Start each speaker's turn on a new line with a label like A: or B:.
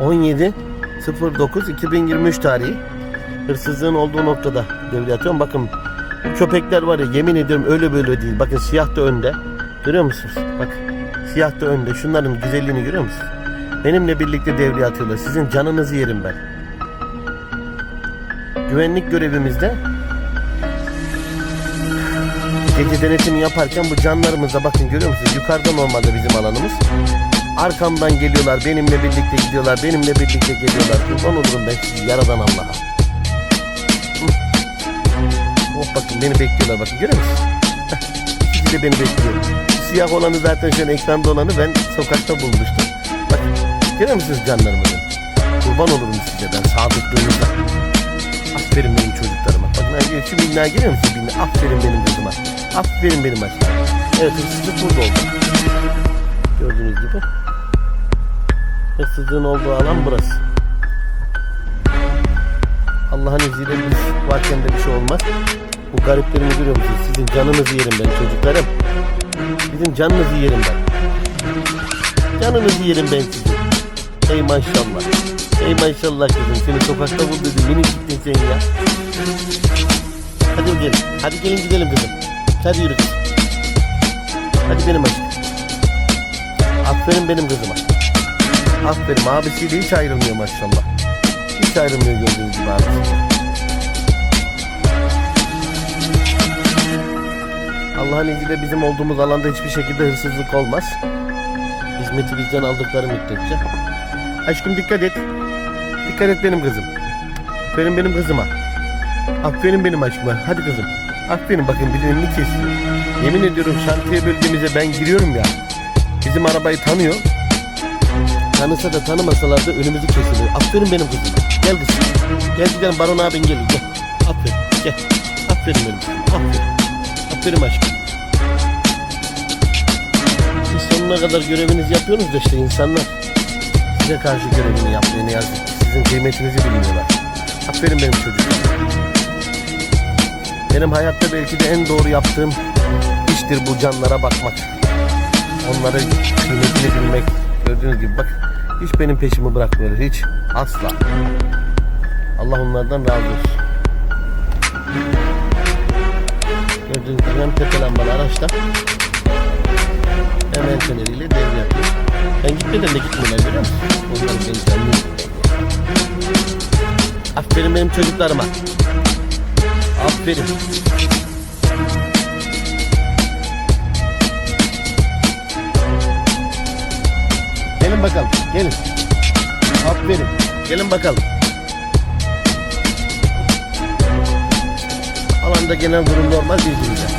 A: 17 09 2023 tarihi hırsızlığın olduğu noktada devreye atıyorum. Bakın köpekler var ya yemin ediyorum öyle böyle değil. Bakın siyah da önde. Görüyor musunuz? Bak siyah da önde. Şunların güzelliğini görüyor musunuz? Benimle birlikte devreye atıyorlar. Sizin canınızı yerim ben. Güvenlik görevimizde gece denetimi yaparken bu canlarımıza bakın görüyor musunuz? Yukarıda normalde bizim alanımız. Arkamdan geliyorlar, benimle birlikte gidiyorlar, benimle birlikte geliyorlar. Kurban olurum ben sizi yaradan Allah'a. Oh bakın beni bekliyorlar bakın görüyor musunuz? Heh, İkisi de beni bekliyor. Siyah olanı zaten an ekranda olanı ben sokakta bulmuştum. Bakın görüyor musunuz canlarımızı? Kurban olurum size ben sadıklığınıza. Aferin benim çocuklarıma. Bakın şu minnağa geliyor musun? Minna? Aferin benim kızıma. Aferin benim aşkım. Evet hırsızlık burada oldu. Gördüğünüz gibi. Hırsızlığın olduğu alan burası. Allah'ın izniyle biz varken de bir şey olmaz. Bu gariplerimi görüyor musunuz? Sizin canınızı yerim ben çocuklarım. Sizin canınızı yerim ben. Canınızı yerim ben sizin. Ey maşallah. Ey maşallah kızım. Seni sokakta buldum. Minik gittin sen ya. Hadi gelin. Hadi gelin gidelim kızım. Hadi yürü kızım. Hadi benim aşkım. Aferin benim kızıma. Aferin abisiyle hiç ayrılmıyor maşallah. Hiç ayrılmıyor gördüğünüz gibi abisiyle. Allah'ın izniyle bizim olduğumuz alanda hiçbir şekilde hırsızlık olmaz. Hizmeti bizden aldıkları müddetçe. Aşkım dikkat et. Dikkat et benim kızım. Aferin benim kızıma. Aferin benim aşkıma. Hadi kızım. Aferin bakın bilinimli kesiyor. Yemin ediyorum şantiye bölgemize ben giriyorum ya. Bizim arabayı tanıyor. Tanısa da tanımasalar da önümüzü kesiliyor. Aferin benim kızım. Gel kızım. Gel gidelim Baron abin geliyor. Gel. Aferin. Gel. Aferin benim kızım. Aferin. Aferin aşkım. Siz sonuna kadar görevinizi yapıyorsunuz da işte insanlar size karşı görevini yapmıyor ne. Sizin kıymetinizi bilmiyorlar. Aferin benim çocuklarım. Benim hayatta belki de en doğru yaptığım iştir bu canlara bakmak. Onların kıymetini bilmek. Gördüğünüz gibi bak hiç benim peşimi bırakmıyor hiç. Asla. Allah onlardan razı olsun. Gördüğünüz gibi hem tepe lambalı araçta hem el feneriyle devre yapıyor. Ben gitmeden de gitmiyorlar görüyor musun? Onların beni canlı. Aferin benim çocuklarıma. Aferin. Bakalım. Gelin. Aferin. Gelin bakalım. Alanda genel durum normal bildiğinizde.